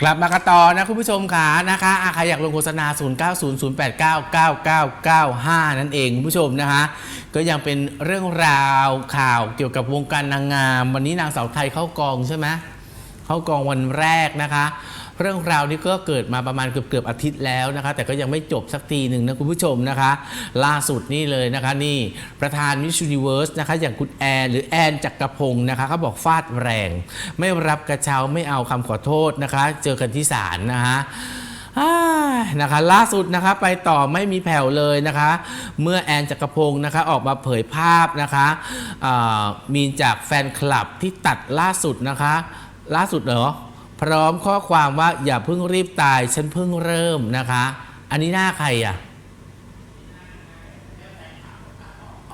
กลับมากันต่อนะคุณผู้ชมขานะคะใครอยากลงโฆษณา 0900899995 นั่นเองคุณผู้ชมนะคะ ก็ยังเป็นเรื่องราวข่าวเกี่ยวกับวงการนางงาม วันนี้นางสาวไทยเข้ากองใช่ไหมเข้ากองวันแรกนะคะ เรื่องราวนี้ก็เกิดมาประมาณเกือบเกือบอาทิตย์แล้วนะคะ แต่ก็ยังไม่จบสักทีหนึ่งนะคุณผู้ชมนะคะ ล่าสุดนี่เลยนะคะนี่ประธานมิช s u นิเวิร์สนะคะอย่างคุณแอนหรือแอนจักรพงศ์นะคะเขาบอกฟาดแรง ไม่รับกระเช้าไม่เอาคำขอโทษนะคะ เจอกันที่ศาลนะคะนะคะล่าสุดนะคะไปต่อไม่มีแผ่วเลยนะคะ เมื่อแอนจักรพงศ์นะคะออกมาเผยภาพนะคะมีจากแฟนคลับที่ตัดล่าสุดนะคะ ล่าสุดเหรอ พร้อมข้อความว่าอย่าเพิ่งรีบตายฉันเพิ่งเริ่มนะคะ อันนี้หน้าใครอะ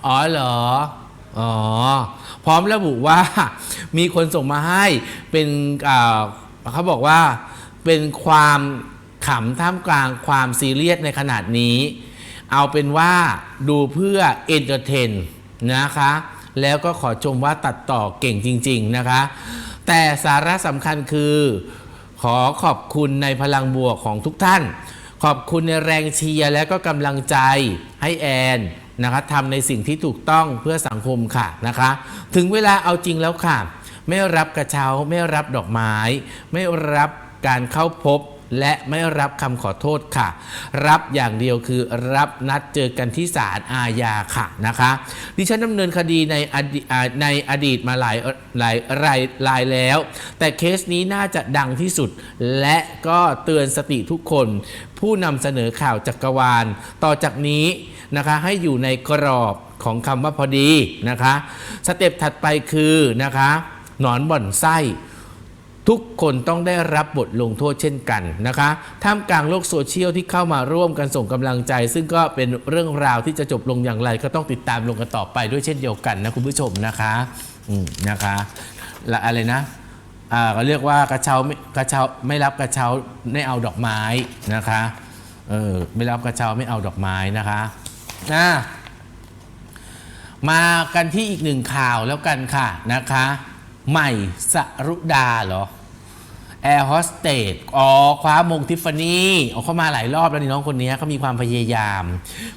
อ๋อเหรอ อ๋อ พร้อมระบุว่า มีคนส่งมาให้เป็นเขาบอกว่าเป็นความขำท่ามกลางความซีเรียสในขนาดนี้ เอาเป็นว่าดูเพื่อเอนเตอร์เทนนะคะ แล้วก็ขอชมว่าตัดต่อเก่งจริง ๆ นะคะ แต่สาระสำคัญคือ ขอขอบคุณในพลังบวกของทุกท่าน ขอบคุณในแรงเชียร์และก็กำลังใจให้แอนนะคะทำในสิ่งที่ถูกต้องเพื่อสังคมค่ะนะคะ ถึงเวลาเอาจริงแล้วค่ะ ไม่รับกระเช้า ไม่รับดอกไม้ ไม่รับการเข้าพบ และไม่รับคำขอโทษค่ะ รับอย่างเดียวคือรับนัดเจอกันที่ศาลอาญาค่ะนะคะ ดิฉันดำเนินคดีในอดีในอดีตมาหลายหลายรายรายแล้ว แต่เคสนี้น่าจะดังที่สุด และก็เตือนสติทุกคน ผู้นำเสนอข่าวจักรวาล ต่อจากนี้นะคะให้อยู่ในกรอบของคำว่าพอดีนะคะ สเต็ปถัดไปคือนะคะหนอนบ่อนไส้ ทุกคนต้องได้รับบทลงโทษเช่นกันนะคะท่ามกลางโลกโซเชียลที่เข้ามาร่วมกันส่งกำลังใจ ซึ่งก็เป็นเรื่องราวที่จะจบลงอย่างไร ก็ต้องติดตามลงกันต่อไปด้วยเช่นเดียวกันนะคุณผู้ชมนะคะอืมนะคะและอะไรนะอ่าก็เรียกว่ากระเช้าไม่กระเช้าไม่รับกระเช้าไม่เอาดอกไม้นะคะเออไม่รับกระเช้าไม่เอาดอกไม้นะคะอ่ามากันที่อีกหนึ่งข่าวแล้วกันค่ะนะคะ ใหม่สรุดาเหรอแอร์โฮสเตสอ๋อ คว้ามงทิฟฟานี่อ๋อเขามาหลายรอบแล้วนี่น้องคนนี้เขามีความพยายาม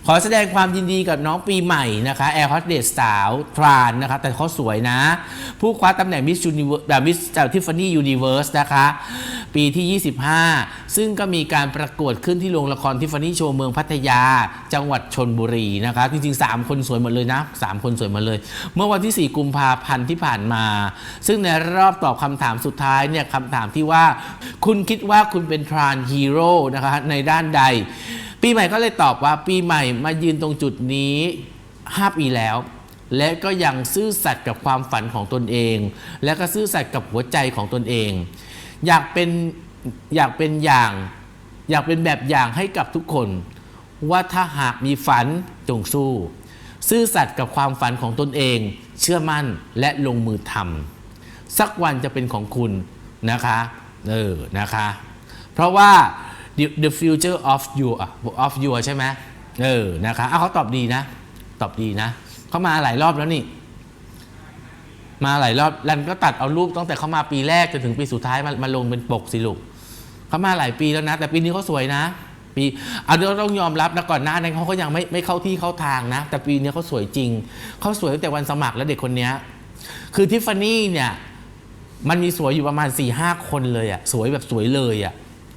ขอแสดงความยินดีกับน้องปีใหม่นะคะแอร์โฮสเตสสาวทรานนะคะ แต่เขาสวยนะ ผู้คว้าตำแหน่งมิสยูนิเวิร์แบบมิสทิฟฟานี่ยูนิเวอร์สนะคะ ปีที่ 25 ซึ่งก็มีการประกวดขึ้นที่โรงละครทิฟฟานี่โชว์เมืองพัทยา จังหวัดชนบุรีนะคะจริงๆ 3 คนสวยหมดเลยนะ 3 คนสวยหมดเลย เมื่อวันที่ 4 กุมภาพันธ์ที่ผ่านมา ซึ่งในรอบตอบคำถามสุดท้ายเนี่ยคำถามที่ว่า คุณคิดว่าคุณเป็นทรานฮีโร่นะคะในด้านใด ปีใหม่ก็เลยตอบว่าปีใหม่มายืนตรงจุดนี้ 5 ปีแล้วและก็ยังซื่อสัตย์กับความฝันของตนเอง และก็ซื่อสัตย์กับหัวใจของตนเอง อยากเป็นอยากเป็นอย่าง อยากเป็นแบบอย่างให้กับทุกคน ว่าถ้าหากมีฝันจงสู้ ซื่อสัตย์กับความฝันของตนเอง เชื่อมั่นและลงมือทำสักวันจะเป็นของคุณนะคะเออนะคะ เพราะว่า the, the future of you อะ of you ใช่ไหมเออนะคะอ้าวเขาตอบดีนะ ตอบดีนะ เขามาหลายรอบแล้วนี่ มาหลายรอบรันก็ตัดเอารูปตั้งแต่เขามาปีแรกจนถึงปีสุดท้ายมามาลงเป็นปกสิลูกเขามาหลายปีแล้วนะ แต่ปีนี้เขาสวยนะ ปีเอาเดี๋ยวต้องยอมรับนะก่อนหน้านั้นเขาก็ยังไม่ไม่เข้าที่เข้าทางนะ แต่ปีนี้เขาสวยจริงเขาสวยตั้งแต่วันสมัครแล้วเด็กคนนี้คือทิฟฟานี่เนี่ยมันมีสวยอยู่ประมาณ4ี่ห้าคนเลยอะสวยแบบสวยเลยอะ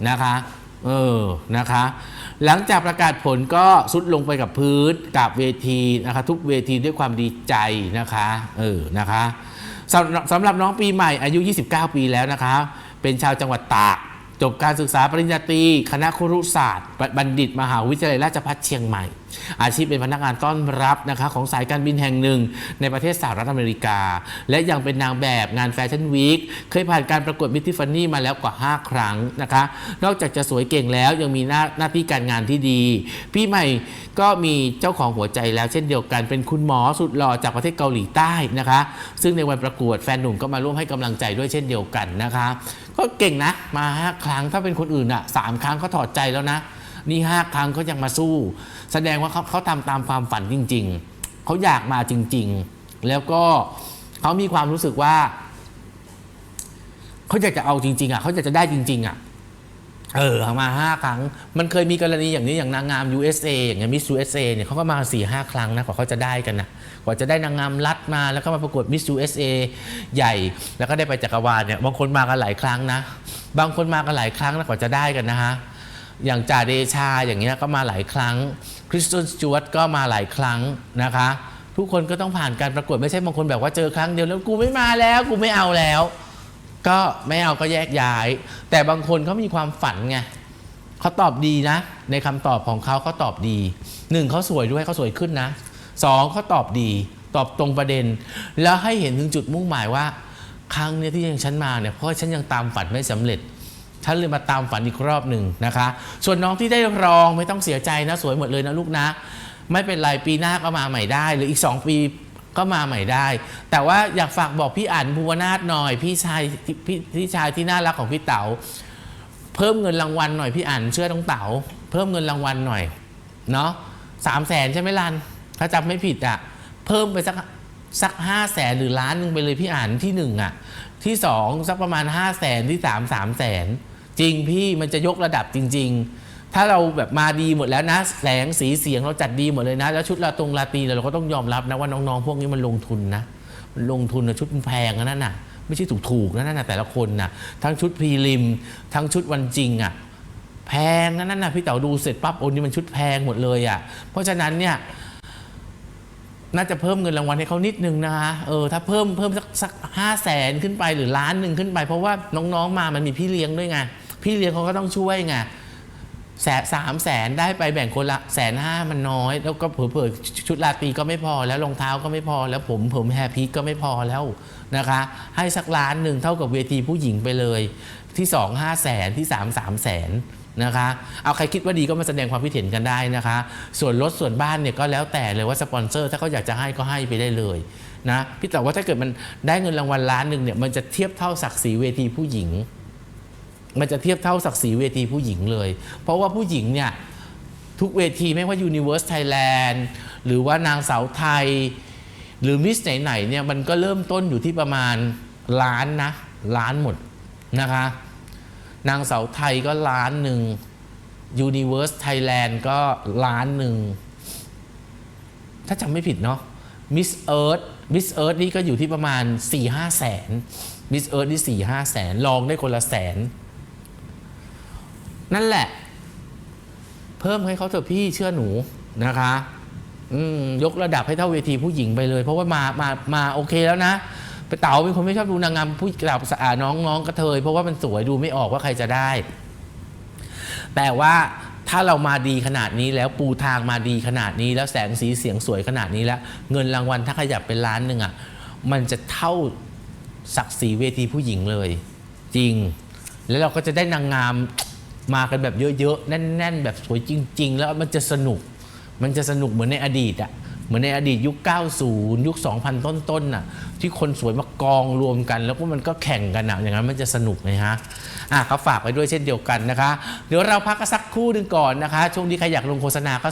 นะคะ เออ นะคะ หลังจากประกาศผลก็สุดลงไปกับพื้นกับเวทีนะคะ ทุกเวทีด้วยความดีใจนะคะ เออ นะคะสำหรับสำหรับน้องปีใหม่อายุ 29 ปีแล้วนะคะ เป็นชาวจังหวัดตาก จบการศึกษาปริญญาตรีคณะครุศาสตร์ บัณฑิตมหาวิทยาลัยราชภัฏเชียงใหม่ อาชีพเป็นพนักงานต้อนรับนะคะของสายการบินแห่งหนึ่ง ในประเทศสหรัฐอเมริกา และยังเป็นนางแบบงานแฟชั่นวีคเคยผ่านการประกวดมิทิฟานี่มาแล้วกว่า 5 ครั้งนะคะ นอกจากจะสวยเก่งแล้วยังมีหน้าหน้าที่การงานที่ดี พี่ใหม่ก็มีเจ้าของหัวใจแล้วเช่นเดียวกันเป็นคุณหมอสุดหล่อจากประเทศเกาหลีใต้นะคะ ซึ่งในวันประกวดแฟนหนุ่มก็มาร่วมให้กำลังใจด้วยเช่นเดียวกันนะคะ ก็เก่งนะมาห้าครั้งถ้าเป็นคนอื่นอะสามครั้งเขาถอดใจแล้วนะ นี่ห้าครั้งเขายังมาสู้ แสดงว่าเขาเขาทำตามความฝันจริง ๆ เขาอยากมาจริง ๆ แล้วก็เขามีความรู้สึกว่าเขาอยากจะเอาจริง ๆอะเขาอยากจะได้จริง ๆอะเออมาห้าครั้ง มันเคยมีกรณีอย่างนี้อย่างนางงาม USA อย่างเงี้ยมิส USA เนี่ยเขาก็มา4ี่ห้าครั้งนะกว่าเขาจะได้กันนะกว่าจะได้นางงามรัฐมาแล้วก็มาประกวดมิส USA ใหญ่ แล้วก็ได้ไปจักรวาลเนี่ยบางคนมากันหลายครั้งนะ บางคนมากันหลายครั้งนะกว่าจะได้กันนะฮะ อย่างจ่าเดชาอย่างเงี้ยก็มาหลายครั้ง คริสตันสจวตก็มาหลายครั้งนะคะ ทุกคนก็ต้องผ่านการประกวดไม่ใช่บางคนแบบว่าเจอครั้งเดียวแล้วกูไม่มาแล้วกูไม่เอาแล้ว ก็ไม่เอาก็แยกย้าย แต่บางคนเขามีความฝันไงเขาตอบดีนะ ในคำตอบของเขาเขาตอบดีหนึ่งเขาสวยด้วยเขาสวยขึ้นนะสองเขาตอบดีตอบตรงประเด็น แล้วให้เห็นถึงจุดมุ่งหมายว่า ครั้งเนี้ยที่ยังฉันมาเนี่ยเพราะฉันยังตามฝันไม่สำเร็จ ฉันเลยมาตามฝันอีกรอบหนึ่งนะคะ ส่วนน้องที่ได้รองไม่ต้องเสียใจนะ สวยหมดเลยนะลูกนะ ไม่เป็นไรปีหน้าก็มาใหม่ได้ หรืออีก 2 ปีก็มาใหม่ได้ แต่ว่าอยากฝากบอกพี่อั๋นภูวนาถหน่อย พี่ชายพี่พี่ชายที่น่ารักของพี่เต๋าเพิ่มเงินรางวัลหน่อยพี่อั๋นเชื่อน้องเต๋าเพิ่มเงินรางวัลหน่อยเนาะสามแสนใช่ไหมลันถ้าจำไม่ผิดอะเพิ่มไปสัก สักห้าแสนหรือล้านนึงไปเลยพี่อ่านที่หนึ่งอะ ที่สองสักประมาณห้าแสนที่สามสามแสนจริงพี่มันจะยกระดับจริง ๆ ถ้าเราแบบมาดีหมดแล้วนะ แสงสีเสียงเราจัดดีหมดเลยนะ แล้วชุดลาตรงลาตรีเราก็ต้องยอมรับนะว่าน้องๆ พวกนี้มันลงทุนนะมันลงทุนนะชุดมันแพงนะนั่นน่ะ ไม่ใช่ถูกๆนะนั่นน่ะแต่ละคนน่ะทั้งชุดพรีลิม ทั้งชุดวันจริงอะแพงนะนั่นน่ะพี่เต๋าดูเสร็จปั๊บโอ้นี่มันชุดแพงหมดเลยอะเพราะฉะนั้นเนี่ย น่าจะเพิ่มเงินรางวัลให้เขานิดนึงนะคะเออถ้าเพิ่มเพิ่มสักสักห้าแสนขึ้นไปหรือล้านหนึ่งขึ้นไป เพราะว่าน้องๆมามันมีพี่เลี้ยงด้วยไงพี่เลี้ยงเขาก็ต้องช่วยไงแสนสามแสนได้ไปแบ่งคนละแสนห้ามันน้อย แล้วก็เผื่อชุดราตรีก็ไม่พอแล้วรองเท้าก็ไม่พอ แล้วผมผมแฮร์พีคก็ไม่พอแล้วนะคะ ให้สักล้านหนึ่งเท่ากับเวทีผู้หญิงไปเลย ที่สองห้าแสนที่สามสามแสน นะคะ เอาใครคิดว่าดีก็มาแสดงความคิดเห็นกันได้นะคะ ส่วนรถส่วนบ้านเนี่ยก็แล้วแต่เลยว่าสปอนเซอร์ถ้าเขาอยากจะให้ก็ให้ไปได้เลยนะพี่แต่ว่าถ้าเกิดมันได้เงินรางวัลล้านหนึ่งเนี่ยมันจะเทียบเท่าศักดิ์ศรีเวทีผู้หญิง มันจะเทียบเท่าศักดิ์ศรีเวทีผู้หญิงเลย เพราะว่าผู้หญิงเนี่ยทุกเวทีไม่ว่า Universe Thailand หรือว่านางสาวไทย หรือมิสไหนๆเนี่ยมันก็เริ่มต้นอยู่ที่ประมาณล้านนะล้านหมดนะคะ นางสาวไทยก็ล้านหนึ่ง Universe Thailand ก็ล้านหนึ่ง ถ้าจำไม่ผิดเนาะ Miss Earth Miss Earth นี่ก็อยู่ที่ประมาณ 4 5 แสน Miss Earth นี่ 4 5 แสน ลองได้คนละแสน นั่นแหละ เพิ่มให้เขาเถอะพี่เชื่อหนูนะคะยกระดับให้เท่าเวทีผู้หญิงไปเลย เพราะว่ามามามาโอเคแล้วนะ ไปเต๋าเป็นคนไม่ชอบดูนางงามผู้กลับสะอาดน้องน้องกระเทยเพราะว่ามันสวยดูไม่ออกว่าใครจะได้ แต่ว่าถ้าเรามาดีขนาดนี้แล้วปูทางมาดีขนาดนี้ แล้วแสงสีเสียงสวยขนาดนี้แล้ว เงินรางวัลถ้าขยับเป็นล้านหนึ่งอะมันจะเท่าศักดิ์ศรีเวทีผู้หญิงเลย จริง แล้วเราก็จะได้นางงามมากันแบบเยอะๆแน่น ๆ แบบสวยจริง ๆ แล้วมันจะสนุก มันจะสนุกเหมือนในอดีตอะ เหมือนในอดีตยุค 90 ยุค 2000 ต้นๆน่ะที่คนสวยมากองรวมกัน แล้วก็มันก็แข่งกันอะอย่างนั้นมันจะสนุกไหมฮะอะเขาฝากไปด้วยเช่นเดียวกันนะคะ เดี๋ยวเราพักกันสักครู่หนึ่งก่อนนะคะ ช่วงนี้ใครอยากลงโฆษณาก็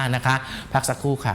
0900899995 นะคะ พักสักครู่ค่ะ